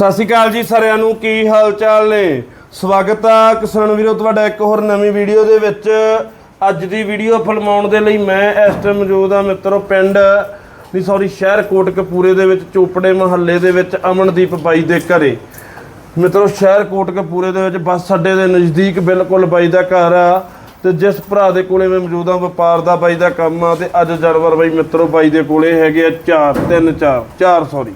ਸਤਿ ਸ਼੍ਰੀ ਅਕਾਲ ਜੀ ਸਾਰਿਆਂ ਨੂੰ, ਕੀ ਹਾਲ ਚਾਲ ਨੇ? ਸਵਾਗਤ ਆ ਕਿਸਾਨ ਵੀਰੋ, ਤੁਹਾਡਾ ਇੱਕ ਹੋਰ ਨਵੀਂ ਵੀਡੀਓ ਦੇ ਵਿੱਚ। ਅੱਜ ਦੀ ਵੀਡੀਓ ਫਿਲਮਾਉਣ ਦੇ ਲਈ ਮੈਂ ਇਸ ਟਾਈਮ ਮੌਜੂਦ ਆ ਮਿੱਤਰੋ, ਪਿੰਡ ਨਹੀਂ ਸੌਰੀ, ਸ਼ਹਿਰ ਕੋਟਕਪੂਰੇ ਦੇ ਵਿੱਚ, ਚੋਪੜੇ ਮਹੱਲੇ ਦੇ ਵਿੱਚ, ਅਮਨਦੀਪ ਬਾਈ ਦੇ ਘਰੇ। ਮਿੱਤਰੋ, ਸ਼ਹਿਰ ਕੋਟਕਪੂਰੇ ਦੇ ਵਿੱਚ ਬੱਸ ਅੱਡੇ ਦੇ ਨਜ਼ਦੀਕ ਬਿਲਕੁਲ ਬਾਈ ਦਾ ਘਰ ਆ ਤੇ ਜਿਸ ਭਰਾ ਦੇ ਕੋਲੇ ਮੈਂ ਮੌਜੂਦ ਆ ਵਪਾਰ ਦਾ ਬਾਈ ਦਾ ਕੰਮ ਆ ਤੇ ਅੱਜ ਜਾਨਵਰ ਬਾਈ ਮਿੱਤਰੋ ਬਾਈ ਦੇ ਕੋਲੇ ਹੈਗੇ ਆ ਚਾਰ, ਤਿੰਨ ਚਾਰ ਚਾਰ ਸੌਰੀ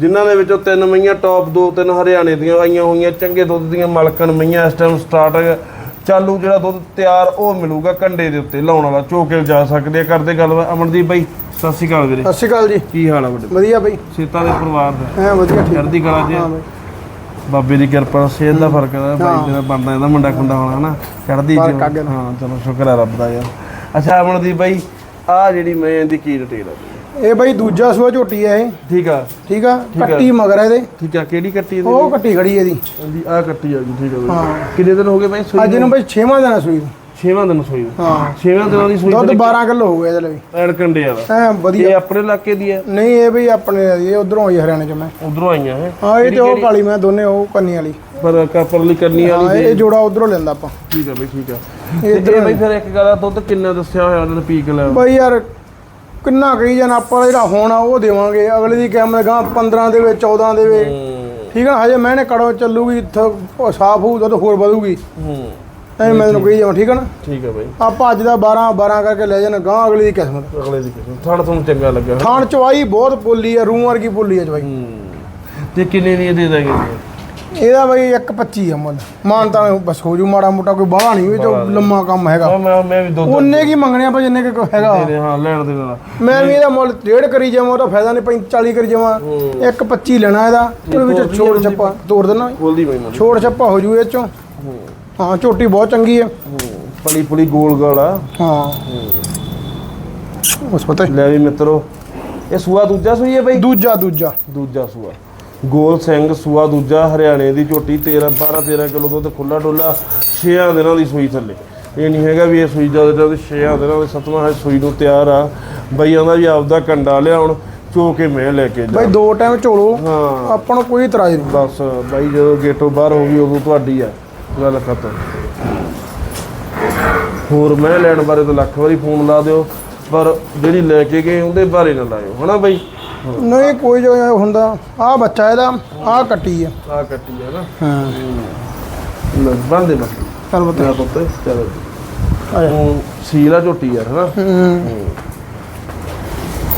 ਜਿਨ੍ਹਾਂ ਦੇ ਵਿੱਚੋਂ ਤਿੰਨ ਮਈਆਂ ਟੌਪ ਦੋ ਤਿੰਨ ਹਰਿਆਣੇ ਦੀਆਂ ਆਈਆਂ ਹੋਈਆਂ ਚੰਗੇ ਦੁੱਧ ਦੀਆਂ ਮਲਕਣ ਮਈਆਂ ਇਸ ਟਾਈਮ ਸਟਾਰਟ ਚਾਲੂ ਜਿਹੜਾ ਦੁੱਧ ਤਿਆਰ ਉਹ ਮਿਲੂਗਾ ਕੰਡੇ ਦੇ ਉੱਤੇ ਲਾਉਣ ਵਾਲਾ ਚੋਕੇ ਜਾ ਸਕਦੇ ਆ ਕਰਦੇ ਗੱਲ ਅਮਨਦੀਪ ਬਾਈ ਸਤਿ ਸ਼੍ਰੀ ਅਕਾਲ ਵੀਰੇ। ਸਤਿ ਸ਼੍ਰੀ ਅਕਾਲ ਜੀ। ਕੀ ਹਾਲ ਆ ਵੱਡੇ ਵਧੀਆ ਬਈ। ਸੀਤਾ ਦੇ ਪਰਿਵਾਰ ਦਾ? ਐ ਵਧੀਆ ਠੀਕ। ਚੜ੍ਹਦੀ ਕਲਾ ਜੀ ਹਾਂ ਬਾਬੇ ਦੀ ਕਿਰਪਾ ਸਿਹਤ ਦਾ ਫ਼ਰਕ ਹੈ ਬਾਈ ਜਿਹੜਾ ਬਣਦਾ ਇਹਦਾ ਮੁੰਡਾ ਖੁੰਡਾ ਹੋਣਾ ਹਨਾ? ਚੜ੍ਹਦੀ ਆ। ਹਾਂ ਚਲੋ ਸ਼ੁਕਰ ਹੈ ਰੱਬ ਦਾ ਯਾਰ। ਅੱਛਾ ਅਮਨਦੀਪ ਬਾਈ ਆ ਜਿਹੜੀ ਮੈਂ ਇਹਦੀ ਕੀ ਡਿਟੇਲ ਆ? ਇਹ ਬਈ ਦੂਜਾ ਸੂਆ ਝੋਟੀ ਹੈ ਇਹ। ਠੀਕ ਆ। ਠੀਕ ਆ? ਆ। ਕੱਟੀ ਮਗਰ ਹੈ ਇਹਦੇ। ਠੀਕ ਆ ਕਿਹੜੀ ਕੱਟੀ ਇਹਦੀ? ਉਹ ਕੱਟੀ ਖੜੀ ਇਹਦੀ। ਇਹਦੀ ਆ ਕੱਟੀ ਆ ਗਈ ਠੀਕ ਆ ਬਾਈ। ਹਾਂ। ਕਿੰਨੇ ਦਿਨ ਹੋ ਗਏ ਬਾਈ ਸੂਈ ਅੱਜ ਇਹਨੂੰ ਬਈ 6ਵਾਂ ਦਿਨ ਆ ਸੂਈ ਨੂੰ। 6ਵਾਂ ਦਿਨ ਸੂਈ ਹਾਂ। 6ਵਾਂ ਦਿਨਾਂ ਦੀ ਸੂਈ ਦੁੱਧ 12 ਕਿਲੋ ਹੋ ਗਿਆ ਇਹਦੇ ਲਈ। ਐਡ ਕੰਡੇ ਆ ਐ ਵਧੀਆ। ਇਹ ਆਪਣੇ ਇਲਾਕੇ ਦੀ ਹੈ ਨਹੀਂ ਇਹ ਬਈ ਆਪਣੇ ਆ ਜੀ, ਇਹ ਉਧਰੋਂ ਆਈ ਹਰਿਆਣੇ ਚ ਮੈਂ। ਉਧਰੋਂ ਆਈਆਂ ਹੈ? ਹਾਂ ਇਹ ਤੇ ਉਹ ਕਾਲੀ ਮੈਂ ਦੋਨੇ ਉਹ ਕੰਨੀ ਵਾਲੀ। ਪਰ ਕਾਪਰਲੀ ਕਰਨੀ ਹਾਂ ਵਾਲੀ ਇਹ ਜੋੜਾ ਉਧਰੋਂ ਲੈਂਦਾ ਆਪਾਂ। ਠੀਕ ਆ ਬਈ ਠੀਕ ਆ। ਇਹ ਇਹ ਬਈ ਫਿਰ ਇੱਕ ਗੱਲ ਆ ਦੁੱਧ ਕਿੰਨਾ ਦੱਸਿਆ ਹੋਇਆ ਉਹਨਾਂ ਨੇ ਪੀਕ ਲੈ ਬਈ ਯਾਰ ਕਿੰਨਾ ਕਹੀ ਜਾਣਾ ਆਪਾਂ ਜਿਹੜਾ ਹੋਣਾ ਉਹ ਦੇਵਾਂਗੇ। ਅਗਲੇ ਦੀ ਕੈਮਰੇ ਗਾਂ 15 ਦੇ ਵਿੱਚ 14 ਦੇ ਵਿੱਚ। ਠੀਕ ਆ ਹਜੇ ਮੈਨੇ ਕੜੋ ਚੱਲੂਗੀ ਇੱਥੋਂ ਸਾਫ਼ ਹੋਊ ਦੁੱਧ ਹੋਰ ਵਧੂਗੀ। ਹੂੰ। ਐ ਮੈਂ ਤੈਨੂੰ ਕਹੀ ਜਾਵਾਂ ਠੀਕ ਆ ਨਾ? ਠੀਕ ਆ ਬਈ। ਆਪਾਂ ਅੱਜ ਦਾ 12 12 ਕਰਕੇ ਲੈ ਜਾਣਾ ਗਾਂ ਅਗਲੀ ਦੀ ਕਿਸਮਤ। ਅਗਲੇ ਦੀ ਕਿਸਮ ਥਾਣ ਤੁਹਾਨੂੰ ਚੰਗਾ ਲੱਗਾ ਥਾਣ ਚਵਾਈ ਬਹੁਤ ਪੋਲੀ ਆ ਰੂਮ ਵਰਗੀ ਪੋਲੀ ਆ ਚਵਾਈ। ਤੇ ਕਿੰਨੇ ਦੀ ਦੇ ਦਾਂਗੇ? ਇਹਦਾ ਬਈ 1.25 ਆ ਮੁੱਲ। ਮਾਨ ਤਾਂ ਬਸ ਹੋ ਜੂ ਮਾੜਾ ਮੋਟਾ ਕੋਈ ਬਾਹਲਾ ਨਹੀਂ ਇਹ ਤੋਂ ਲੰਮਾ ਕੰਮ ਹੈਗਾ। ਮੈਂ ਮੈਂ ਵੀ ਉਹਨੇ ਕੀ ਮੰਗਣੇ ਆਪਾਂ ਜਿੰਨੇ ਕੁ ਹੈਗਾ? ਦੇ ਦੇ ਹਾਂ ਲੈਣ ਦੇ ਨਾਲ। ਮੈਂ ਵੀ ਇਹਦਾ ਮੁੱਲ ਡੇਢ ਕਰੀ ਜਾਵਾਂ ਉਹਦਾ ਫਾਇਦਾ ਨਹੀਂ 40 ਕਰੀ ਜਾਵਾਂ। 1.25 ਲੈਣਾ ਇਹਦਾ ਉਹਦੇ ਵਿੱਚ ਛੋੜ ਛੱਪਾ ਤੋੜ ਦੇਣਾ ਖੋਲਦੀ ਬਈ ਮੈਨੂੰ। ਛੋੜ ਛੱਪਾ ਹੋ ਜੂ ਇਹ ਚੋਂ। ਹਾਂ। ਝੋਟੀ ਬਹੁਤ ਚੰਗੀ ਹੈ। ਪਲੀ ਪੁਲੀ ਗੋਲ ਗੋਲ ਆ। ਹਾਂ। ਉਸ ਪਤਾ ਲੈ ਵੀ ਮਿੱਤਰੋ ਇਹ ਸੂਆ ਦੂਜਾ ਸੂਈ ਹੈ ਬਈ? ਦੂਜਾ ਦੂਜਾ। ਦੂਜਾ ਸੂਆ। ਗੋਲ ਸਿੰਘ ਸੂਆ ਦੂਜਾ ਹਰਿਆਣੇ ਦੀ ਝੋਟੀ 13 12 13 ਕਿਲੋ ਦੁੱਧ ਖੁੱਲਾ ਡੋਲਾ 6 ਦਿਨਾਂ ਦੀ ਸੂਈ ਥੱਲੇ। ਇਹ ਨਹੀਂ ਹੈਗਾ ਵੀ ਇਹ ਸੂਈ ਜਦ ਜਦ 6 ਦਿਨਾਂ ਦੇ ਸੱਤਵਾਂ ਹੈ ਸੂਈ ਨੂੰ ਤਿਆਰ ਆ। ਬਈਆਂ ਦਾ ਵੀ ਆਪਦਾ ਕੰਡਾ ਲਿਆਉਣ ਚੋ ਕੇ ਮੈਂ ਲੈ ਕੇ ਜਾ ਬਈ ਦੋ ਟਾਈਮ ਝੋਲੋ ਹਾਂ। ਆਪਾਂ ਨੂੰ ਕੋਈ ਇਤਰਾਜ਼ ਨਹੀਂ। ਬਸ ਬਾਈ ਜਦੋਂ ਗੇਟੋਂ ਬਾਹਰ ਹੋ ਗਈ ਉਦੋਂ ਤੁਹਾਡੀ ਆ। ਗੱਲ ਖਤਮ। ਹੋਰ ਮੈਂ ਲੈਣ ਬਾਰੇ ਤਾਂ ਲੱਖ ਵਾਰੀ ਫੋਨ ਲਾ ਦਿਓ ਪਰ ਜਿਹੜੀ ਲੈ ਕੇ ਗਏ ਉਹਦੇ ਬਾਰੇ ਨਾ ਲਾਇਓ। ਹਨਾ ਬਾਈ? ਨਹੀਂ ਕੋਈ ਜੋ ਹੁੰਦਾ ਆ ਬੱਚਾ ਇਹਦਾ ਆ ਕੱਟੀ ਆ। ਆ ਕੱਟੀ ਆ ਨਾ? ਹਾਂ। ਬੰਦੇ ਬਸ ਚੱਲ ਬਤਾ ਪੁੱਤ ਚਲੋ। ਹੁਣ ਸੀਲਾ ਝੋਟੀ ਯਾਰ ਹਨਾ?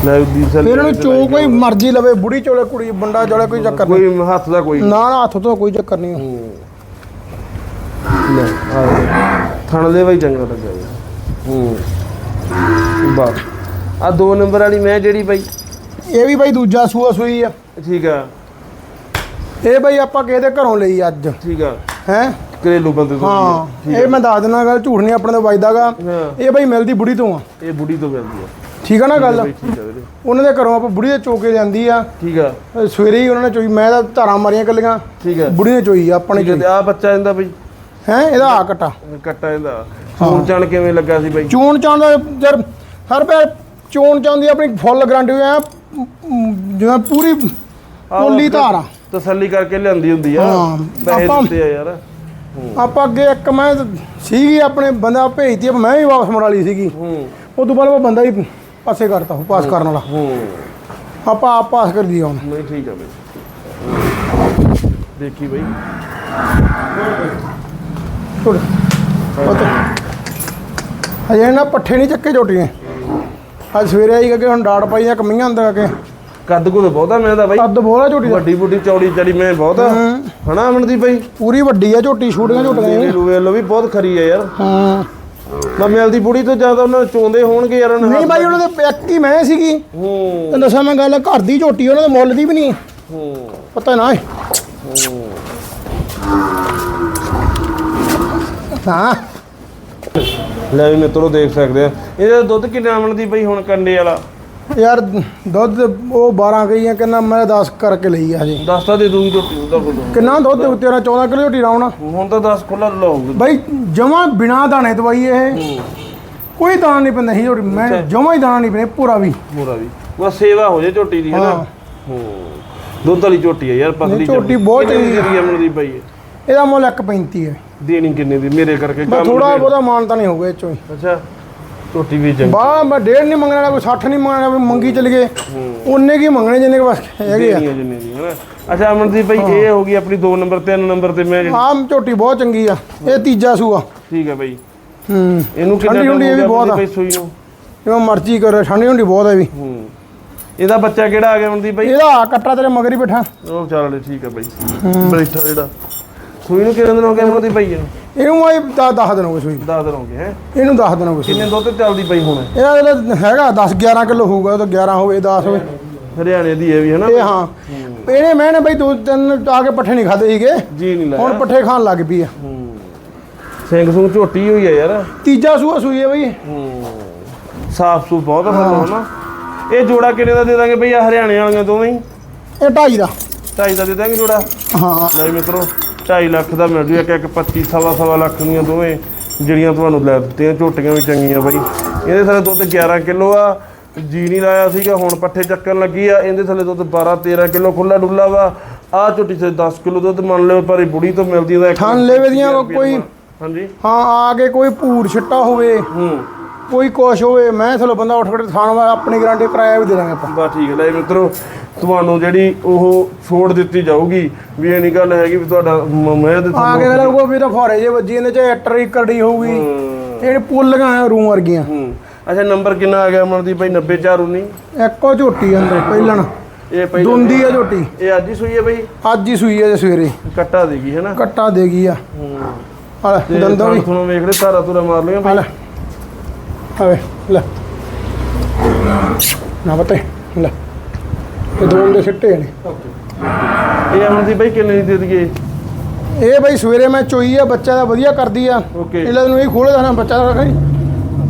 ਲੈ ਦੀ ਸੈਲ ਫਿਰ ਇਹਨੂੰ ਚੋ ਕੋਈ ਮਰਜ਼ੀ ਲਵੇ ਬੁੜੀ ਚੋਲੇ ਕੁੜੀ ਬੰਦਾ ਚੋਲੇ ਕੋਈ ਚੱਕਰ ਨਹੀਂ। ਕੋਈ ਹੱਥ ਦਾ ਕੋਈ। ਨਾ ਨਾ ਹੱਥ ਤੋਂ ਕੋਈ ਚੱਕਰ ਨਹੀਂ। ਲੈ। ਥਣ ਦੇ ਬਾਈ ਚੰਗਾ ਲੱਗਿਆ। ਹੂੰ। ਬਸ। ਆ ਦੋ ਨੰਬਰ ਵਾਲੀ ਮੈਂ ਜਿਹੜੀ ਬਾਈ। ਇਹ ਵੀ ਬਈ ਦੂਜਾ ਸੂਆ ਸੂਈ ਆ। ਠੀਕ ਆ। ਇਹ ਬਈ ਆਪਾਂ ਕਿਸੇ ਦੇ ਘਰੋਂ ਲਈ ਅੱਜ? ਠੀਕ ਆ। ਹੈ? ਘਰੇਲੂ ਬੰਦੇ ਤੋਂ ਹਾਂ। ਇਹ ਮੈਂ ਦੱਸ ਦਿੰਦਾ ਗੱਲ ਝੂਠ ਨਹੀਂ ਆਪਣੇ ਤੋਂ ਵੱਜਦਾਗਾ ਇਹ ਬਈ ਮਿਲਦੀ ਬੁੜੀ ਤੋਂ ਆ। ਇਹ ਬੁੜੀ ਤੋਂ ਮਿਲਦੀ ਆ। ਠੀਕ ਆ ਨਾ ਗੱਲ? ਉਹਨਾਂ ਦੇ ਘਰੋਂ ਆਪਾਂ ਬੁੜੀ ਦੇ ਚੋਕੇ ਲਿਆਂਦੀ ਆ। ਠੀਕ ਆ। ਸਵੇਰੇ ਹੀ ਉਹਨਾਂ ਨੇ ਚੋਈ ਮੈਂ ਤਾਂ ਧਾਰਾਂ ਮਾਰੀਆਂ ਕੱਲੀਆਂ ਠੀਕ ਆ। ਬੁੜੀ ਨੇ ਚੋਈ ਆ ਆਪਣੇ ਚੋਈ। ਆ ਬੱਚਾ ਇਹਦਾ ਬਈ? ਹੈ ਇਹਦਾ ਆ ਕਟਾ। ਕੱਟਾ ਇਹਦਾ। ਫੋਨ ਚਣ ਕਿਵੇਂ ਲੱਗਾ ਸੀ ਬਾਈ? ਚੋਣ ਚਾਹੁੰਦਾ ਯਾਰ ਹਰ ਪੈ ਚੋਣ ਚਾਹੁੰਦੀ ਆਪਣੀ ਫੁੱਲ ਗਰੰਟੀ ਆ ਜਿਵੇਂ ਪੂਰੀ ਪੋਲੀ ਧਾਰਾ ਤਸੱਲੀ ਕਰਕੇ ਲਿਆਂਦੀ ਹੁੰਦੀ ਆ। ਹਾਂ, ਪੈਸੇ ਆਪਾਂ- ਦਿੱਤੇ ਆ ਯਾਰ। ਆਪਾਂ ਅੱਗੇ ਇੱਕ ਮੈਂ ਸੀਗੀ ਆਪਣੇ ਬੰਦਾ ਭੇਜਤੀ ਮੈਂ ਵੀ ਵਾਪਸ ਮੁੜਾ ਲਈ ਸੀਗੀ। ਹੂੰ। ਤੋਂ ਬਾਅਦ ਉਹ ਬੰਦਾ ਹੀ ਪਾਸੇ ਕਰਤਾ ਉਹ ਪਾਸ ਕਰਨ ਵਾਲਾ। ਹੂੰ। ਆਪਾਂ ਆਪ ਪਾਸ ਕਰ ਦਿਆ ਹੁਣ। ਨਹੀਂ ਠੀਕ ਆ ਬਈ। ਦੇਖੀ ਬਈ। ਛੋੜ ਹਜੇ ਨਾ ਪੱਠੇ ਨਹੀਂ ਚੱਕੇ ਝੋਟੀਆਂ ਅੱਜ ਸਵੇਰੇ ਆਈ ਕਿ ਹੁਣ ਡਾੜ ਪਾਈਆਂ ਕਮੀਆਂ ਅੰਦਰ ਆ ਕੇ। ਕੱਦ ਕੋਲ ਬਹੁਤਾ ਮੈਂ ਦਾ ਬਾਈ। ਕੱਦ ਬੋਲਾ ਝੋਟੀ ਦਾ। ਵੱਡੀ ਬੁੱਢੀ ਚੌੜੀ ਚੜੀ ਮੈਂ ਬਹੁਤ। ਆ। ਹੂੰ। ਹਨਾ ਅਮਨਦੀਪ ਬਾਈ? ਪੂਰੀ ਵੱਡੀ ਆ ਝੋਟੀ ਛੂਟੀਆਂ ਝੋਟੀਆਂ ਇਹ। ਲੂਵੇ ਲੋ ਵੀ ਬਹੁਤ ਖਰੀ ਆ ਯਾਰ। ਹਾਂ। ਮੈਂ ਮਿਲਦੀ ਬੁੜੀ ਤੋਂ ਜ਼ਿਆਦਾ ਉਹਨਾਂ ਨੂੰ ਚੋਂਦੇ ਹੋਣਗੇ ਯਾਰ ਨਹੀਂ ਬਾਈ ਉਹਨਾਂ ਦੇ ਇੱਕ ਹੀ ਮੈਂ ਸੀਗੀ। ਹੂੰ। ਤੈਨੂੰ ਦੱਸਾਂ ਮੈਂ ਗੱਲ ਘਰ ਦੀ ਝੋਟੀ ਉਹਨਾਂ ਦੇ ਮੁੱਲ ਦੀ ਵੀ ਨਹੀਂ। ਹੂੰ। ਪਤਾ ਨਾ ਹੈ। ਹਾਂ। ਲੈ ਵੀ ਮਿੱਤਰੋ ਦੇਖ ਸਕਦੇ ਆ। ਇਹਦਾ ਦੁੱਧ ਕਿੰਨਾ ਅਮਨਦੀਪ ਬਾਈ ਹੁਣ ਕੰਡੇ ਵਾਲਾ? ਯਾਰ ਦੁੱਧ ਉਹ 12 ਗਈਆਂ ਕਿੰਨਾ ਮੈਂ 10 ਕਰਕੇ ਲਈ ਆ ਹਜੇ। ਦਸ ਤਾਂ ਦੇ ਦੂੰਗੀ ਝੋਟੀ ਉਹਦਾ ਕੋਲ ਕਿੰਨਾ ਦੁੱਧ 13 14 ਕਿਲੋ ਝੋਟੀ ਰਾਉਣਾ ਹੁਣ ਤਾਂ 10 ਖੁੱਲਾ ਲਾਉਂਗੇ ਬਾਈ ਜਮਾ ਬਿਨਾ ਦਾਣੇ ਦਵਾਈ ਇਹ। ਕੋਈ ਦਾਣਾ ਨਹੀਂ ਪੈਂਦਾ ਸੀ ਝੋਟੀ ਮੈਂ ਜਮਾ ਹੀ ਦਾਣਾ ਨਹੀਂ ਪੈਂਦਾ ਪੂਰਾ ਵੀ। ਪੂਰਾ ਵੀ। ਬਸ ਸੇਵਾ ਹੋ ਜੇ ਝੋਟੀ ਦੀ ਹੈ ਨਾ? ਹਾਂ। ਦੁੱਧ ਵਾਲੀ ਝੋਟੀ ਹੈ ਯਾਰ ਪਤਲੀ ਝੋਟੀ ਬਹੁਤ ਦੀ ਚੰਗੀ ਅਮਨਦੀਪ ਭਾਈ ਇਹ? ਇਹਦਾ ਮੁੱਲ 1.35 ਹੈ। ਦੇਣੀ ਕਿੰਨੇ ਦੀ? ਮੇਰੇ ਕਰਕੇ ਬਸ ਥੋੜਾ ਬਹੁਤਾ ਮਾਨਤਾ ਨਹੀਂ ਹੋਊਗਾ ਇਹ ਚੋਂ ਹੀ। ਅੱਛਾ ਝੋਟੀ ਵੀ ਚੰਗੀ। ਬਾ ਮੈਂ ਡੇਢ ਨਹੀਂ ਮੰਗਣਾ ਕੋਈ 60 ਨਹੀਂ ਮੰਗਣਾ ਵੀ ਮੰਗੀ ਚਲ ਗਏ। ਉਹਨੇ ਕੀ ਮੰਗਣੇ ਜਿੰਨੇ ਕੁ ਬਸ ਹੈਗੇ ਆ। ਦੇਣੀ ਹੈ ਜਿੰਨੇ ਦੀ ਹਨਾ? ਅੱਛਾ ਅਮਨਦੀਪ ਭਾਈ ਇਹ ਹੋ ਗਈ ਆਪਣੀ 2 ਨੰਬਰ 3 ਨੰਬਰ ਤੇ ਮੈਂ ਜਿਹੜੀ- ਆਮ ਝੋਟੀ ਬਹੁਤ ਚੰਗੀ ਆ। ਇਹ ਤੀਜਾ ਸੂਆ। ਠੀਕ ਹੈ ਭਾਈ। ਹੂੰ। ਇਹਨੂੰ ਕਿੰਨਾ ਠੰਡੀ ਹੁੰਦੀ ਇਹ ਵੀ ਬਹੁਤ ਆ। ਭਾਈ ਸੂਈ ਨੂੰ? ਜਿਵੇਂ ਮਰਜ਼ੀ ਕਰ ਠੰਡੀ ਹੁੰਦੀ ਬਹੁਤ ਹੈ ਵੀ। ਹੂੰ। ਇਹਦਾ ਬੱਚਾ ਕਿਹੜਾ ਆ ਗਿਆ ਅਮਨਦੀਪ ਭਾਈ? ਇਹਦਾ ਕੱਟਾ ਤੇਰੇ ਮਗਰ ਹੀ ਬੈਠਾ। ਉਹ ਚੱਲ ਠੀਕ ਹੈ ਭਾਈ। ਬੈਠਾ ਜਿਹੜਾ। ਸੂਈ ਨੂੰ ਕਿੰਨੇ ਦਿਨ ਹੋ ਗਏ ਅਮਨਦੀਪ ਭਾਈ ਇਹਨੂੰ? ਇਹਨੂੰ ਆਈ 10 ਦਿਨ ਹੋ ਗਏ ਸੂਈ 10 ਦਿਨ ਹੋ ਗਏ ਹੈ? ਇਹਨੂੰ 10 ਦਿਨ ਹੋ ਗਏ ਸੂਈ ਕਿੰਨੇ ਦੁੱਧ ਚੱਲਦੀ ਪਈ ਹੁਣ? ਇਹਦਾ ਜਿਹੜਾ ਹੈਗਾ 10 11 ਕਿਲੋ ਹੋਊਗਾ ਉਹ ਤਾਂ 11 ਹੋਵੇ 10 ਹੋਵੇ। ਹਰਿਆਣੇ ਦੀ ਹੈ ਵੀ ਹਨਾ ਇਹ ਹਾਂ। ਇਹਨੇ ਮੈਨੇ ਬਈ ਦੋ ਤਿੰਨ ਆ ਕੇ ਪੱਠੇ ਨਹੀਂ ਖਾਦੇ ਸੀਗੇ। ਜੀ ਨਹੀਂ ਹੁਣ ਲਾਇਆ ਪੱਠੇ ਖਾਣ ਲੱਗ ਪਈ ਆ। ਸਿੰਘ ਸੂੰ ਝੋਟੀ ਹੋਈ ਹੈ ਯਾਰ। ਤੀਜਾ ਸੂਆ ਸੂਈ ਹੈ ਬਈ। ਸਾਫ਼ ਸੂ ਬਹੁਤ ਹੁੰਦਾ ਹਨਾ ਇਹ ਜੋੜਾ ਕਿੰਨੇ ਦਾ ਦੇ ਦਾਂਗੇ ਭਈ ਆ ਹਰਿਆਣੇ ਵਾਲੀਆਂ ਦੋਵੇਂ ਹੀ? ਇਹ ਢਾਈ ਦਾ। ਢਾਈ ਦਾ ਦੇ ਦਾਂਗੇ ਜੋੜਾ। ਹਾਂ। ਲੈ ਮਿੱਤਰੋ। 2.5 ਲੱਖ ਦਾ ਮਿਲ ਜੂ ਇੱਕ ਇੱਕ 25 ਸਵਾ ਸਵਾ ਲੱਖ ਦੀਆਂ ਦੋਵੇਂ ਜਿਹੜੀਆਂ ਤੁਹਾਨੂੰ ਲੈ ਦਿੱਤੀਆਂ ਝੋਟੀਆਂ ਵੀ ਚੰਗੀਆਂ ਬਾਈ। ਇਹਦੇ ਥੱਲੇ ਦੁੱਧ 11 ਕਿਲੋ ਆ ਜੀ ਨਹੀਂ ਲਾਇਆ ਸੀਗਾ ਹੁਣ ਪੱਠੇ ਚੱਕਣ ਲੱਗੀ ਆ ਇਹਦੇ ਥੱਲੇ ਦੁੱਧ 12 13 ਕਿਲੋ ਖੁੱਲਾ ਡੁੱਲਾ ਵਾ। ਆ ਝੋਟੀ ਤੇ 10 ਕਿਲੋ ਦੁੱਧ ਮੰਨ ਲਿਓ ਪਰ ਇਹ ਬੁੜੀ ਤੋਂ ਮਿਲਦੀ ਉਹਦਾ ਇੱਕ ਥਣ ਲੇਵੇ ਦੀਆਂ ਕੋਈ ਹਾਂਜੀ। ਹਾਂ ਆ ਕੇ ਕੋਈ ਭੂਰ ਛਿੱਟਾ ਹੋਵੇ। ਹੂੰ। ਕੋਈ ਕੁਛ ਹੋਵੇ ਮੈਂ ਚਲੋ ਬੰਦਾ ਉੱਠ ਕੇ ਥਾਣ ਵਾ ਆਪਣੀ ਗਾਰੰਟੀ ਕਿਰਾਇਆ ਵੀ ਦੇ ਦਾਂਗੇ ਆਪਾਂ। ਬਸ ਠੀਕ ਹੈ ਲੈ ਮਿੱਤਰੋ ਤੁਹਾਨੂੰ ਜਿਹੜੀ ਉਹ ਛੋੜ ਦਿੱਤੀ ਜਾਊਗੀ ਵੀ ਇਹ ਨਹੀਂ ਗੱਲ ਹੈਗੀ ਵੀ ਤੁਹਾਡਾ ਮ- ਮੈਂ ਦੇ ਆ ਕੇ ਲੱਗੋ ਵੀ ਤਾਂ ਫਾਰੇ ਜੇ ਵੱਜੀ ਇਹਨੇ ਚ ਐਟਰ ਕਰੜੀ ਹੋਊਗੀ ਇਹ ਪੁੱਲੀਆਂ ਆ ਰੂਮ ਵਰਗੀਆਂ। ਹੂੰ। ਅੱਛਾ ਨੰਬਰ ਕਿੰਨਾ ਆ ਗਿਆ ਅਮਨਦੀਪ ਭਾਈ? 90419 ਇੱਕੋ ਝੋਟੀ ਅੰਦਰ ਪਹਿਲਣ। ਇਹ ਪਹਿਲਾਂ ਦੁੰਦੀ ਆ ਝੋਟੀ। ਇਹ ਅੱਜ ਹੀ ਸੂਈ ਹੈ ਬਈ? ਅੱਜ ਹੀ ਸੂਈ ਆ ਜੇ ਸਵੇਰੇ। ਕੱਟਾ ਦੇਗੀ ਹੈ ਨਾ? ਕੱਟਾ ਦੇਗੀ ਆ। ਹੂੰ। ਆ ਲੈ ਤੇ ਦੰਦੋਂ ਵੀ। ਤੁਹਾਨੂੰ ਵੇਖ ਲੈ ਤਾਰਾ ਤੁਰਾ ਮਾਰ ਲਿਓ ਆ ਲੈ। ਆਵੇ ਲੈ ਨਾ ਬਤੇ ਲੈ ਇਹ ਦੋ ਦੇ ਸਿੱਟੇ ਨੇ ਇਹ ਅਮਨਦੀਪ ਭਾਈ ਕਿੰਨੇ ਦੀ ਦੇ ਦਈਏ ਇਹ ਬਈ ਸਵੇਰੇ ਮੈਂ ਚੋਈ ਆ ਬੱਚਾ ਦਾ ਵਧੀਆ ਕਰਦੀ ਆ ਓਕੇ ਇਹਨਾਂ ਨੂੰ ਇਹ ਖੋਲੇ ਦਾ ਨਾ ਬੱਚਾ ਦਾ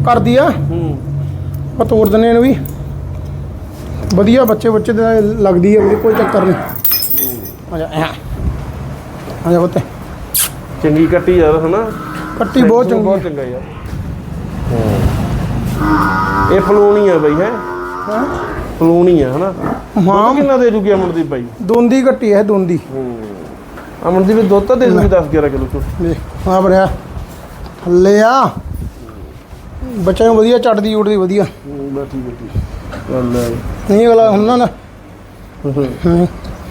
ਕਰਦੀ ਆ ਹੂੰ ਆਪਾਂ ਤੋੜ ਦਿੰਨੇ ਇਹਨੂੰ ਵੀ ਵਧੀਆ ਬੱਚੇ ਬੱਚੇ ਦਾ ਲੱਗਦੀ ਆ ਕੋਈ ਚੱਕਰ ਨਹੀਂ ਆ ਜਾ ਆ ਜਾ ਬੱਤੇ ਚੰਗੀ ਕੱਟੀ ਯਾਰ ਹਨਾ ਕੱਟੀ ਬਹੁਤ ਚੰਗੀ ਬਹੁਤ ਚੰਗਾ ਯਾਰ ਇਹ ਫਲੂਣੀ ਆ ਬਈ ਹੈ? ਹੈ। ਫਲੂਣੀ ਆ ਹਨਾ? ਹਾਂ। ਕਿੰਨਾ ਦੇ ਦੂਗੀ ਅਮਨਦੀਪ ਭਾਈ ਦੋਂਦੀ ਕੱਟੀ ਹੈ। ਦੋਂਦੀ ਅਮਨਦੀਪ ਦੁੱਧ ਤਾਂ ਦੇ ਦੂਗੀ 10 11 ਕਿਲੋ ਚੋਂ ਲੈ ਆ ਬੜਿਆ ਥੱਲੇ ਆ ਬੱਚੇ ਨੂੰ ਵਧੀਆ ਚੜਦੀ ਉੜਦੀ ਵਧੀਆ। ਚੱਲ ਲੈ। ਨਹੀਂ ਅਗਲਾ ਹੁੰਦਾ ਨਾ। ਹਾਂ।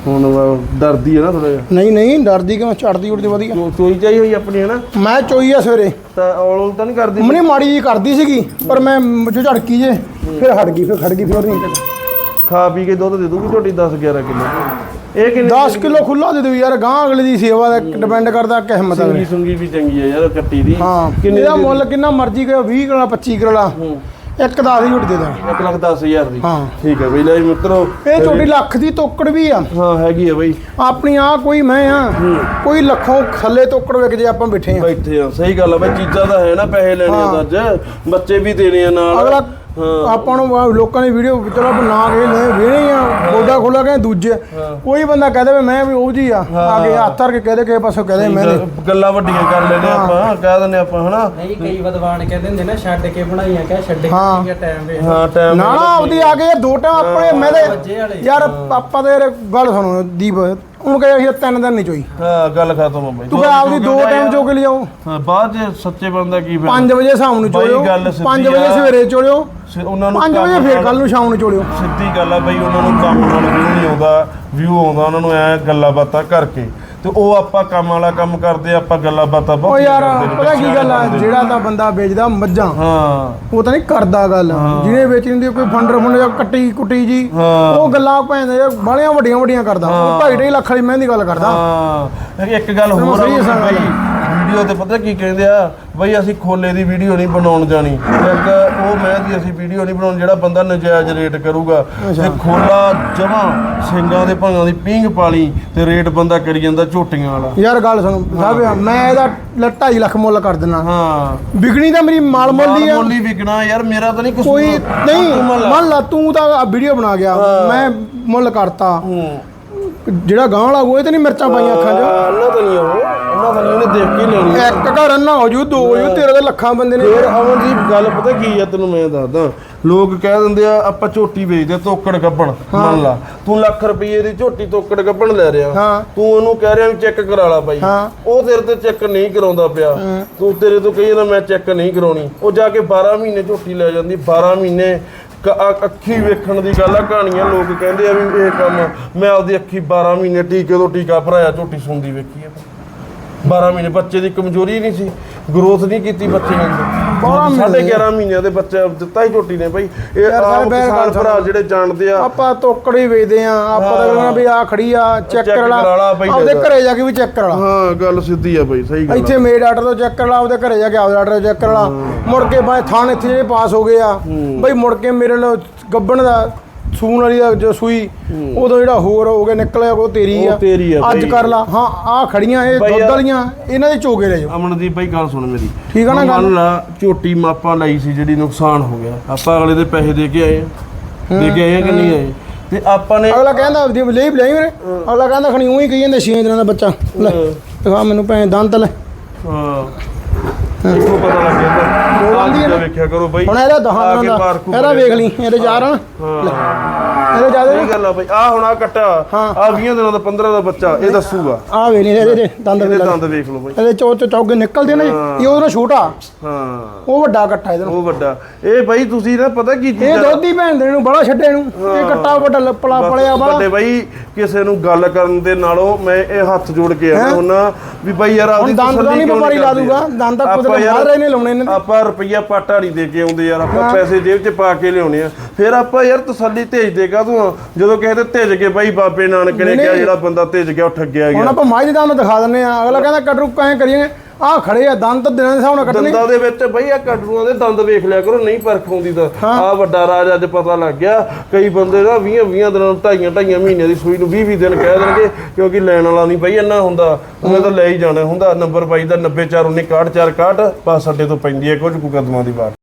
ਹੁਣ ਡਰਦੀ ਹੈ ਨਾ ਥੋੜਾ ਜਿਹਾ। ਨਹੀਂ ਨਹੀਂ ਡਰਦੀ ਕਿਉਂ? ਚੜਦੀ ਉੜਦੀ ਵਧੀਆ। ਚੋ- ਚੋਈ ਚਾਈ ਹੋਈ ਆਪਣੀ ਹੈ ਨਾ ਮੈਂ ਚੋਈ ਆ ਸਵੇਰੇ। ਤਾਂ ਔਲ ਤਾਂ ਨਹੀਂ ਕਰਦੀ? ਮਨੀ ਮਾੜੀ ਜੀ ਕਰਦੀ ਸੀਗੀ ਪਰ ਮੈਂ ਜੋ ਝੜਕੀ ਜੇ ਫਿਰ ਹਟ ਗਈ ਫਿਰ ਖੜ ਗਈ ਫਿਰ ਨਹੀਂ ਖਾ ਪੀ ਕੇ ਦੁੱਧ ਦੇ ਦੂਗੀ ਝੋਟੀ 10 11 ਕਿਲੋ। ਇਹ ਕਿੰਨੀ 10 ਕਿਲੋ? ਖੁੱਲਾ ਦੇ ਦਿਓ ਯਾਰ ਗਾਂ ਅਗਲੇ ਦੀ ਸੇਵਾ ਦਾ ਡਿਪੈਂਡ ਕਰਦਾ ਸੁੰਗੀ ਅਗਲੇ ਸੁੰਗੀ ਵੀ ਚੰਗੀ ਹੈ ਯਾਰ ਕੱਟੀ ਦੀ। ਹਾਂ ਕਿੰਨੇ ਇਹਦਾ ਦੀ ਮੁੱਲ ਕਿੰਨਾ ਮਰਜ਼ੀ ਕਰੇ 20 ਕਿਲੋ 25 ਕਿਲੋ ਹੂੰ। ਇੱਕ ਦਾ ਦੀ ਝੁੱਟ ਦੇ ਦਾਂ 1 ਲੱਖ 10000 ਦੀ। ਹਾਂ। ਠੀਕ ਹੈ ਬਈ ਲੈ ਜੀ ਮਿੱਤਰੋ। ਇਹ ਛੋਟੀ ਲੱਖ ਦੀ ਤੋਕੜ ਵੀ ਆ। ਹਾਂ ਹੈਗੀ ਹੈ ਬਈ। ਆਪਣੀ ਆ ਕੋਈ ਮੈਂ ਆ। ਕੋਈ ਲੱਖੋਂ ਥੱਲੇ ਤੋਕੜ ਵਿਕ ਜੇ ਆਪਾਂ ਬੈਠੇ ਆ। ਬੈਠੇ ਆ। ਸਹੀ ਗੱਲ ਆ ਬਈ ਚੀਜ਼ਾਂ ਦਾ ਹੈ ਨਾ ਪੈਸੇ ਲੈਣੇ ਆ ਤਾਂ ਅੱਜ। ਬੱਚੇ ਵੀ ਦੇਣੇ ਆ ਨਾਲ। ਅਗਲਾ ਆਪਾਂ ਨੂੰ ਲੋਕਾਂ ਨੇ ਵੀਡੀਓ ਚਲੋ ਆਪਾਂ ਨਾ ਕੇ ਲੈ ਵੇਣੇ ਆ ਗੋਡਾ ਖੋਲਾ ਕੇ ਦੂਜੇ। ਕੋਈ ਬੰਦਾ ਕਹਦੇ ਵੀ ਮੈਂ ਵੀ ਉਹ ਜੀ ਆ ਆ ਕੇ ਹੱਥ ਧਰ ਕੇ ਕਹਦੇ ਕਿਸੇ ਪਾਸੋਂ ਕਹਦੇ ਮੈਂ ਨਹੀਂ। ਗੱਲਾਂ ਵੱਡੀਆਂ ਕਰ ਲੈਨੇ ਆਪਾਂ ਕਹਿ ਦਿੰਦੇ ਆਪਾਂ ਹਨਾ? ਨਹੀਂ ਕਈ ਵਿਦਵਾਨ ਕਹਿੰਦੇ ਹੁੰਦੇ ਨਾ ਛੱਡ ਕੇ ਬਣਾਈਆਂ ਕਹਿ ਛੱਡ ਕੇ ਹਾਂ। ਬਣਾਈਆਂ ਟਾਈਮ ਵੇ ਹਾਂ ਟਾਈਮ ਨਾ ਨਾ ਆਪਦੀ ਆ ਕੇ ਦੋ ਟਾਂ ਆਪਣੇ ਮੈਂ ਤੇ ਵਾਲੇ। ਯਾਰ ਆਪਾਂ ਤੇ ਯਾਰ ਗੱਲ ਸੁਣੋ ਦੀਪ। ਉਹਨੂੰ ਕਹੇ ਅਸੀਂ ਤਿੰਨ ਦਿਨ ਨਹੀਂ ਚੋਈ। ਹਾਂ ਗੱਲ ਖਤਮ ਆ ਬਈ। ਤੂੰ ਕਹ ਆਪਦੀ ਦੋ ਟਾਈਮ ਚੋ ਕੇ ਲਿਆਓ। ਹਾਂ ਬਾਅਦ ਚ ਸੱਚੇ ਬੰਦਾ ਕੀ ਫਿਰ 5 ਵਜੇ ਸ਼ਾਮ ਨੂੰ ਚੋਲਿਓ ਗੱਲ ਸਿੱਧੀ 5 ਵਜੇ। ਸਵੇਰੇ ਚੋਲਿਓ ਉਹਨਾਂ ਨੂੰ 5 ਵਜੇ ਫੇਰ ਕੱਲ ਨੂੰ ਸ਼ਾਮ ਨੂੰ ਚੋਲਿਓ ਸਿੱਧੀ ਗੱਲ ਆ ਬਈ ਉਹਨਾਂ ਨੂੰ ਕੰਮ ਨਾਲ ਵਿਊ ਨਹੀਂ ਆਉਂਦਾ ਵਿਊ ਆਉਂਦਾ ਉਹਨਾਂ ਨੂੰ ਐ ਗੱਲਾਂ ਬਾਤਾਂ ਕਰਕੇ। ਤੇ ਉਹ ਆਪਾਂ ਕੰਮ ਵਾਲਾ ਕੰਮ ਕਰਦੇ ਆਪਾਂ ਗੱਲਾਂ ਬਾਤਾਂ ਬਹੁਤ ਓ ਯਾਰ ਪਤਾ ਕੀ ਗੱਲ ਆ? ਦੇ। ਜਿਹੜਾ ਤਾਂ ਬੰਦਾ ਵੇਚਦਾ ਮੱਝਾਂ ਹਾਂ। ਉਹ ਤਾਂ ਨਹੀਂ ਕਰਦਾ ਗੱਲ। ਜਿਹਨੇ ਵੇਚੀ ਹੁੰਦੀ ਆ ਕੋਈ ਫੰਡਰ ਫੁੰਡ ਜਾਂ ਕੱਟੀ ਕੁੱਟੀ ਜੀ। ਉਹ ਗੱਲਾਂ ਭੈਣ ਬਾਲੀਆਂ ਵੱਡੀਆਂ ਵੱਡੀਆਂ ਕਰਦਾ। ਉਹ ਢਾਈ ਢਾਈ ਲੱਖ ਵਾਲੀ ਮਹਿੰਦੀ ਗੱਲ ਕਰਦਾ। ਹਾਂ। ਇੱਕ ਗੱਲ ਹੋਰ ਆ ਬਈ। ਵੀਡੀਓ ਤੇ ਪਤਾ ਕੀ ਕਹਿੰਦੇ ਆ? ਬਈ ਅਸੀਂ ਖੋਲੇ ਦੀ ਵੀਡੀਓ ਨਹੀਂ ਬਣਾਉਣ ਜਾਣੀ। ਇੱਕ ਉਹ ਮੈਂ ਦੀ ਅਸੀਂ ਵੀਡੀਓ ਨਹੀਂ ਬਣਾਉਣ ਜਿਹੜਾ ਬੰਦਾ ਨਜਾਇਜ਼ ਰੇਟ ਕਰੂਗਾ। ਤੇ ਖੋਲਾ ਜਮਾ ਸਿੰਘਾਂ ਦੇ ਭਾਂਗਾਂ ਦੀ ਪੀਂਗ ਪਾਲੀ ਤੇ ਰੇਟ ਬੰਦਾ ਕਰੀ ਜਾਂਦਾ ਝੋਟੀਆਂ ਵਾਲਾ। ਯਾਰ ਗੱਲ ਸੁਣ ਸਾਹਿਬ ਮੈਂ ਇਹਦਾ ਲੈ ਢਾਈ ਲੱਖ ਮੁੱਲ ਕਰ ਦਿੰਨਾ ਹਾਂ। ਵਿਕਣੀ ਤਾਂ ਮੇਰੀ ਮਾਲ ਮੁੱਲ ਆ। ਮੁੱਲ ਵਿਕਣਾ ਯਾਰ ਮੇਰਾ ਤਾਂ ਨਹੀਂ ਕੋਈ ਨਹੀਂ ਮੰਨ ਲਾ। ਤੂੰ ਤਾਂ ਵੀਡੀਓ ਬਣਾ ਗਿਆ। ਮੈਂ ਮੁੱਲ ਕਰਤਾ। ਜਿਹੜਾ ਗਾਂ ਵਾਲਾ ਉਹ ਤੇ ਨਹੀਂ ਮਿਰਚਾਂ ਪਾਈਆਂ ਅੱਖਾਂ 'ਚ। ਅੱਲਾ ਤਾਂ ਨਹੀਂ ਉਹ ਸੋਹਣਾ ਥਣੀ ਉਹਨੇ ਦੇਖ ਕੇ ਹੀ ਲੈਣੀ ਆ। ਇੱਕ ਘਰ ਨਾ ਹੋ ਜੂ ਦੋ ਹੋ ਜੂ ਤੇਰੇ ਤਾਂ ਲੱਖਾਂ ਬੰਦੇ ਨੇ। ਫੇਰ ਅਮਨਦੀਪ ਗੱਲ ਪਤਾ ਕੀ ਆ ਤੈਨੂੰ ਮੈਂ ਦੱਸਦਾ। ਲੋਕ ਕਹਿ ਦਿੰਦੇ ਆ ਆਪਾਂ ਝੋਟੀ ਵੇਚਦੇ ਆ, ਤੋਕੜ ਗੱਬਣ ਮੰਨ ਲਾ। ਤੂੰ ਲੱਖ ਰੁਪਏ ਦੀ ਝੋਟੀ ਤੋਕੜ ਗੱਬਣ ਲੈ ਰਿਹਾ। ਹਾਂ। ਤੂੰ ਉਹਨੂੰ ਕਹਿ ਰਿਹਾ ਵੀ ਚੈੱਕ ਕਰਾ ਲਾ ਬਾਈ। ਹਾਂ। ਉਹ ਤੇਰੇ ਤੇ ਚੈੱਕ ਨਹੀਂ ਕਰਾਉਂਦਾ ਪਿਆ। ਤੂੰ ਤੇਰੇ ਤੋਂ ਕਹੀ ਜਾਂਦਾ ਮੈਂ ਚੈੱਕ ਨਹੀਂ ਕਰਾਉਣੀ। ਉਹ ਜਾ ਕੇ 12 ਮਹੀਨੇ ਝੋਟੀ ਲੈ ਜਾਂਦੀ 12 ਮਹੀਨੇ ਕ- ਅ- ਅੱਖੀ ਵੇਖਣ ਦੀ ਗੱਲ ਆ ਕਹਾਣੀਆਂ ਲੋਕ ਕਹਿੰਦੇ ਆ ਵੀ ਇਹ ਕੰਮ ਮੈਂ ਆਪਦੀ ਅੱਖੀ 12 ਮਹੀਨੇ ਟੀਕੇ ਤੋਂ ਟੀਕਾ ਭਰਾਇਆ ਝੋਟੀ ਸੁੰਦੀ ਵੇਖੀ ਆ। 12 ਮਹੀਨੇ ਬੱਚੇ ਦੀ ਕਮਜ਼ੋਰੀ ਨਹੀਂ ਸੀ ਗਰੋਥ ਨਹੀਂ ਕੀਤੀ ਬੱਚੇ ਨੇ। ਸਾਢੇ 11 ਮਹੀਨਿਆਂ ਦੇ ਬੱਚਾ ਦਿੱਤਾ ਹੀ ਝੋਟੀ ਨੇ ਬਈ। ਇਹ ਸਾਰੇ ਕਿਸਾਨ ਭਰਾ ਜਿਹੜੇ ਜਾਣਦੇ ਆ। ਆਪਾਂ ਤੋਕੜ ਵੇਚਦੇ ਆ ਆਪਾਂ ਤਾਂ ਕਹਿੰਦੇ ਵੀ ਆ ਖੜੀ ਆ ਚੈੱਕ check ਕਰ ਲਾ। ਕਰਾ ਲਾ ਬਈ। ਆਪਦੇ ਘਰੇ ਜਾ ਕੇ ਵੀ ਚੈੱਕ ਕਰ ਲਾ। ਹਾਂ ਗੱਲ ਸਿੱਧੀ ਆ ਬਈ ਸਹੀ ਗੱਲ। ਇੱਥੇ ਮੇਡ ਆਰਡਰ ਤੋਂ ਚੈੱਕ ਕਰ ਲਾ ਆਪਦੇ ਘਰੇ ਜਾ ਕੇ ਆਪਦੇ ਆਰਡਰ ਚੈੱਕ ਕਰ ਲਾ। ਮੁੜ ਕੇ ਬਾਏ ਥਾਣ ਇੱਥੇ ਜਿਹੜੇ ਪਾਸ ਹੋ ਗਏ ਆ ਬਈ ਮੁੜ ਕੇ ਮੇਰੇ ਨਾਲ ਗੱਬਣ ਦਾ ਸੂਣ ਵਾਲੀ ਦਾ ਜੋ ਸੂਈ ਉਦੋਂ ਜਿਹੜਾ ਹੋਰ ਹੋ ਗਿਆ ਨਿਕਲਿਆ ਉਹ ਤੇਰੀ ਆ। ਅੱਜ। ਕਰ ਲਾ। ਹਾਂ ਆ ਖੜੀਆਂ ਇਹ ਦੁੱਧ ਵਾਲੀਆਂ ਇਹਨਾਂ ਦੇ ਚੋਗੇ ਲੈ ਜਾਓ। ਅਮਨਦੀਪ ਬਾਈ ਗੱਲ ਸੁਣ ਮੇਰੀ। ਠੀਕ ਆ ਨਾ ਗੱਲ? ਲਾ ਝੋਟੀ ਮਾਪਾ ਲਈ ਸੀ ਜਿਹੜੀ ਨੁਕਸਾਨ ਹੋ ਗਿਆ। ਆਪਾਂ ਅਗਲੇ ਦੇ ਪੈਸੇ ਦੇ ਕੇ ਆਏ ਆ। ਦੇ ਕੇ ਆਏ ਕਿ ਨਹੀਂ ਆਏ? ਤੇ ਆਪਾਂ ਨੇ ਅਗਲਾ ਕਹਿੰਦਾ ਲਈ ਲਈ ਵੀਰੇ। ਅਗਲਾ ਕਹਿੰਦਾ ਖਣੀ ਉਹੀ ਕਹੀ ਜਾਂਦੇ 6 ਦਿਨਾਂ ਦਾ ਬੱਚਾ। ਲੈ ਦਿਖਾ ਮੈਨੂੰ ਭੈਣ ਦੰਦ ਲੈ। ਹਾਂ। ਪਤਾ ਲੱਗ ਜਾਂਦਾ। ਨਾ। ਵੇਖਿਆ ਕਰੋ ਬਾਈ। ਹੁਣ ਇਹਦਾ ਦਹਾਂ ਆ ਕੇ ਇਹਦਾ ਵੇਖ ਲਈ ਇਹਦੇ ਚਾਰ। ਹਨ ਹਾਂ। ਇਹਦੇ ਜ਼ਿਆਦਾ ਇਹ ਗੱਲ ਆ ਬਾਈ ਆ ਹੁਣ ਆ ਕੱਟਾ। ਆ 20 ਦਿਨਾਂ ਦਾ 15 ਦਾ ਬੱਚਾ ਇਹ ਦੱਸੂਗਾ ਆ ਵੇ ਨਹੀਂ ਇਹਦੇ ਦੰਦ ਇਹਦੇ ਦੰਦ ਵੇਖ ਲਓ ਬਾਈ ਇਹਦੇ ਚੋ ਚੌਗੇ ਨਿਕਲਦੇ ਨੇ। ਇਹ ਉਹਦੇ ਛੋਟਾ ਹਾਂ ਉਹ ਵੱਡਾ ਕੱਟਾ ਇਹਦੇ ਉਹ ਵੱਡਾ ਇਹ ਬਾਈ ਤੁਸੀਂ ਨਾ ਪਤਾ ਕੀ ਇਹ? ਦੋਧੀ ਭੈਣ ਦੇ ਨੂੰ ਬੜਾ ਛੱਡੇ ਨੂੰ ਇਹ ਕੱਟਾ ਵੱਡਾ ਲੱਪਲਾ ਪਲਿਆ ਬੜਾ ਵੱਡੇ ਬਾਈ ਕਿਸੇ ਨੂੰ ਗੱਲ ਕਰਨ ਦੇ ਨਾਲੋਂ ਮੈਂ ਇਹ ਹੱਥ ਜੋੜ ਕੇ ਆਣਾ ਹੈਂ? ਉਹਨਾਂ ਵੀ ਬਾਈ ਯਾਰ ਆਪਦੀ ਹੁਣ ਤਸੱਲੀ ਨਹੀਂ ਕਿਉਂ ਵਪਾਰੀ ਲਾ? ਦੂਗਾ, ਦੰਦ ਤਾਂ ਯਾਰ- ਮਾਰ ਰਹੇ ਨੇ ਲਾਉਣੇ ਦੇ। ਆਪਾਂ ਰੁਪਈਆ ਪਾਟਾ ਨਹੀਂ ਦੇ ਕੇ ਆਉਂਦੇ ਯਾਰ ਆਪਾਂ। ਪੈਸੇ ਜੇਬ 'ਚ ਪਾ ਕੇ ਲਿਆਉਣੇ ਆ ਫਿਰ ਆਪਾਂ ਯਾਰ ਤਸੱਲੀ ਤੇਜ ਦੇ ਕਾ ਤੂੰ ਜਦੋਂ ਕਿਸੇ ਦੇ ਤੇਜ ਕੇ ਬਾਈ ਬਾਬੇ ਨਾਨਕ ਨੇ ਕਿਹਾ। ਜਿਹੜਾ ਬੰਦਾ ਤੇਜ ਗਿਆ ਉਹ ਠੱਗਿਆ ਹੁਣ ਗਿਆ। ਆਪਾਂ ਮਾਝ ਦਾ ਦਿਖਾ ਦਿੰਨੇ ਆ ਅਗਲਾ ਕਹਿੰਦਾ ਕਟਰੂ ਕਾਹ ਕਰੀਏ। ਆ ਖੜੇ ਆ ਦੰਦ ਤਾਂ ਦਿਨਾਂ ਦੇ ਨਾਲ ਕੱਟਣੇ। ਦੰਦਾਂ ਦੇ ਵਿੱਚ ਬਈ ਆ ਕਟਰੂਆਂ ਦੇ ਦੰਦ ਵੇਖ ਲਿਆ ਕਰੋ ਨਹੀਂ ਪਰਖ ਆਉਂਦੀ ਤਾਂ। ਆ ਵੱਡਾ ਰਾਜ ਅੱਜ ਪਤਾ ਲੱਗ ਗਿਆ। ਕਈ ਬੰਦੇ ਨਾ 20 20 ਦਿਨਾਂ ਨੂੰ ਢਾਈਆਂ ਢਾਈਆਂ ਮਹੀਨਿਆਂ ਦੀ ਸੂਈ ਨੂੰ 20 20 ਦਿਨ ਕਹਿ ਦੇਣਗੇ ਕਿਉਂਕਿ ਲੈਣ ਵਾਲਾ ਨਹੀਂ ਬਈ ਇੰਨਾ ਹੁੰਦਾ। ਉਹਨੇ ਤਾਂ ਲੈ ਹੀ ਜਾਣਾ ਹੁੰਦਾ। ਨੰਬਰ ਬਾਈ ਦਾ 90419 61 ਬਸ ਅੱਡੇ ਤੋਂ ਪੈਂਦੀ ਹੈ ਕੁਝ ਕੁ ਕਦਮਾਂ ਦੀ ਬਾਤ